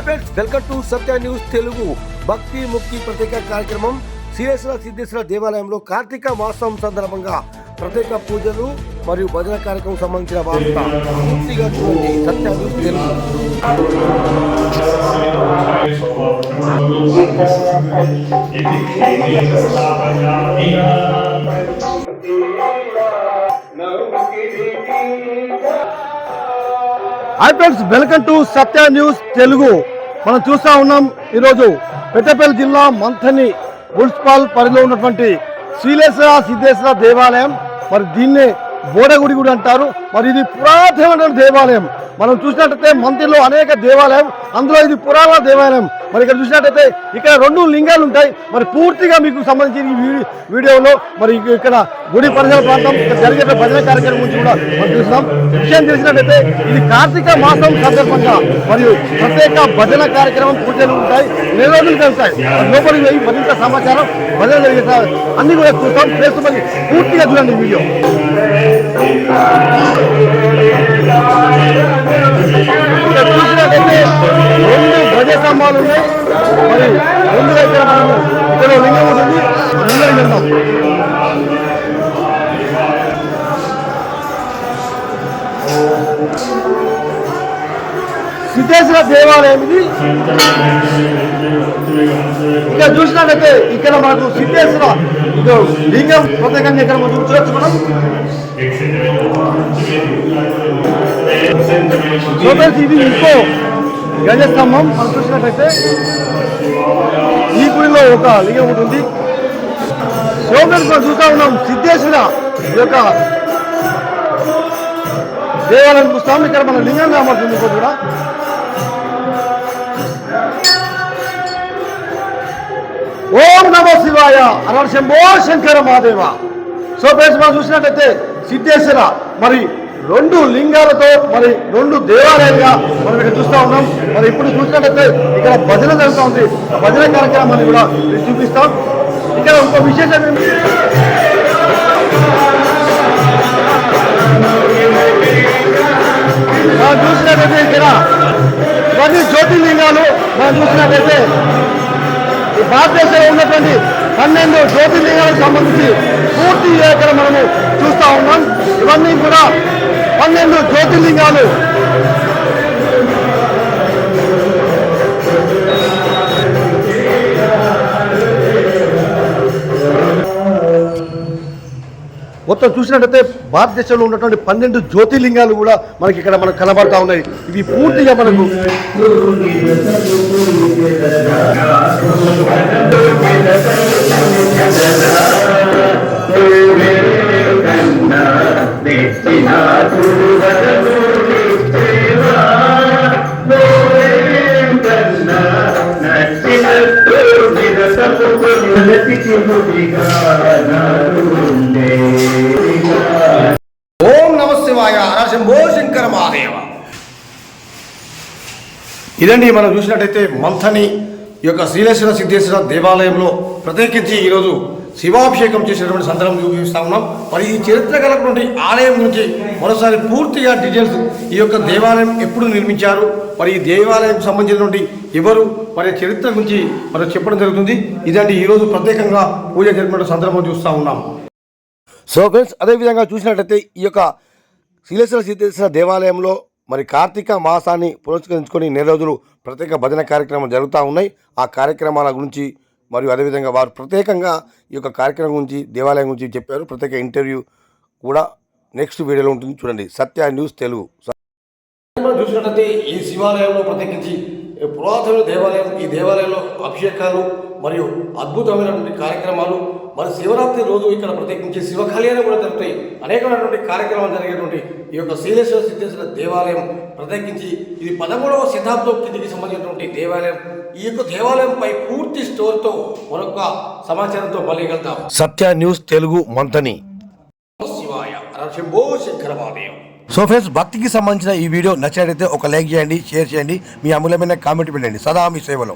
Hi friends welcome to Satya news Telugu. భక్తి ముక్తి ప్రత్యేక కార్యక్రమం సిరేశ్వర సిద్ధేశ్వర దేవాలయంలో కార్తీక మాసం సందర్భంగా ప్రత్యేక పూజలు మరియు భజన కార్యక్రమం సంబంధించిన వార్త పూర్తిగా చూడండి Satya news Telugu. Hi friends welcome to Satya news Telugu. మనం చూస్తా ఉన్నాం ఈరోజు పెద్దపల్లి జిల్లా మంథని మున్సిపల్ పరిధిలో ఉన్నటువంటి శ్రీలేశ్వర సిద్ధేశ్వర దేవాలయం. మరి దీన్నే బోడగుడి గుడి అంటారు. మరి ఇది పురాతనమైన దేవాలయం. మనం చూసినట్టయితే మందిర్లో అనేక దేవాలయం అందులో ఇది పురాణ దేవాలయం. మరి ఇక్కడ చూసినట్టయితే ఇక్కడ రెండు లింగాలు ఉంటాయి. మరి పూర్తిగా మీకు సంబంధించిన వీడియోలో మరి ఇక్కడ గుడి పరిసర ప్రాంతం ఇక్కడ జరిగే భజన కార్యక్రమం గురించి కూడా మనం చూస్తాం విషయం తెలిసినట్టయితే ఇది కార్తీక మాసం సందర్భంగా మరియు ప్రత్యేక భజన కార్యక్రమం పూజలు ఉంటాయి. నెల రోజులు జరుగుతాయి లోపలికి పోయి మరింత సమాచారం భజన జరిగే అన్ని కూడా చూస్తాం ప్లేస్ పూర్తిగా చూడండి వీడియో. స్తంభాలు ఉన్నాయి మరి ముందుగా ఇక్కడ మనము ఇక్కడ లింగం ఉంటుంది. ముందరికి వెళ్దాం. సిద్ధేశ్వర దేవాలయం ఇది. ఇక్కడ చూసినట్టయితే ఇక్కడ మనకు సిద్ధేశ్వర లింగం ప్రత్యేకంగా ఇక్కడ మనం చూడొచ్చు మనం. ఇది ఇంకో గజస్తంభం మనం చూసినట్టయితే ఈ గుడిలో ఒక లింగం ఉంటుంది శోభన్ మనం చూస్తా ఉన్నాం. సిద్ధేశ్వర యొక్క దేవాలయం చూస్తాం. ఇక్కడ మన లింగం కనబడుతుంది కూడా. ఓం నమ శివాయ. అనర్శంభో శంకర మహాదేవ. సో ఫ్రెండ్స్ మనం చూసినట్టయితే సిద్ధేశ్వర మరి రెండు లింగాలతో మరి రెండు దేవాలయాలుగా మనం ఇక్కడ చూస్తా ఉన్నాం. మరి ఇప్పుడు చూసినట్లయితే ఇక్కడ భజన జరుగుతూ ఉంది. భజన కార్యక్రమాన్ని కూడా చూపిస్తాం. ఇక్కడ ఒక విశేషం మనం చూసినట్లయితే ఇక్కడ ఇవన్నీ జ్యోతిర్లింగాలు. మనం చూసినట్లయితే ఈ భారతదేశంలో ఉన్నటువంటి పన్నెండు జ్యోతిర్లింగాలకు సంబంధించి పూర్తి ఇక్కడ మనము చూస్తా ఉన్నాం. ఇవన్నీ కూడా పన్నెండు జ్యోతిర్లింగాలు. మొత్తం చూసినట్టయితే భారతదేశంలో ఉన్నటువంటి పన్నెండు జ్యోతిర్లింగాలు కూడా మనకి ఇక్కడ మనకు కనబడతా ఉన్నాయి. ఇవి పూర్తిగా మనకు ఓం నమ శివాయ శంభో శంకర మహాదేవ. ఇదండి మనం చూసినట్టయితే మంథని ఈ యొక్క శ్రీలేశ్వర సిద్ధేశ్వర దేవాలయంలో ప్రత్యేకించి ఈరోజు శివాభిషేకం చేసినటువంటి సందర్భం చూపిస్తా ఉన్నాం. మరి ఈ చరిత్ర కలిగినటువంటి ఆలయం గురించి మరోసారి పూర్తిగా డీటెయిల్స్ ఈ యొక్క దేవాలయం ఎప్పుడు నిర్మించారు? మరి ఈ దేవాలయం సంబంధించినటువంటి ఎవరు? మరి చరిత్ర గురించి మరి చెప్పడం జరుగుతుంది. ఇదండి ఈరోజు ప్రత్యేకంగా పూజ జరిపిన సందర్భం చూస్తూ ఉన్నాం. సో ఫ్రెండ్స్ అదేవిధంగా చూసినట్టయితే ఈ యొక్క శ్రీలేశ్వర సిద్ధేశ్వర దేవాలయంలో మరి కార్తీక మాసాన్ని పురస్కరించుకొని నెల రోజులు ప్రత్యేక భజన కార్యక్రమాలు జరుగుతూ ఉన్నాయి. ఆ కార్యక్రమాల గురించి మరియు అదేవిధంగా వారు ప్రత్యేకంగా ఈ యొక్క కార్యక్రమం గురించి దేవాలయం గురించి చెప్పారు. ప్రత్యేక ఇంటర్వ్యూ కూడా నెక్స్ట్ వీడియోలో ఉంటుంది. చూడండి. సత్య న్యూస్ తెలుగు. మనం చూసినట్టయితే ఈ శివాలయంలో ప్రత్యేకించి పురాతన దేవాలయం ఈ దేవాలయంలో అభిషేకాలు మరియు అద్భుతమైనటువంటి కార్యక్రమాలు మరి శివరాత్రి రోజు ఇక్కడ ప్రత్యేకించి శివ కళ్యాణం కూడా జరుగుతాయి. అనేకమైనటువంటి కార్యక్రమాలు జరిగేటువంటి ఈ యొక్క శ్రీలేశ్వర సిద్ధేశ్వర దేవాలయం ప్రత్యేకించి ఇది పదమూడవ శతాబ్దం కిందికి సంబంధించినటువంటి దేవాలయం. ఈ యొక్క దేవాలయంపై పూర్తి స్టోర్తో మరొక సమాచారంతో మళ్ళీ సత్య న్యూస్ తెలుగు మంతని. శివాయ శంభో సో ఫ్రెండ్స్ భక్తికి సంబంధించిన ఈ వీడియో నచ్చినట్లయితే ఒక లైక్ చేయండి షేర్ చేయండి మీ అమూల్యమైన కామెంట్ పెట్టండి. సదా మీ సేవలో.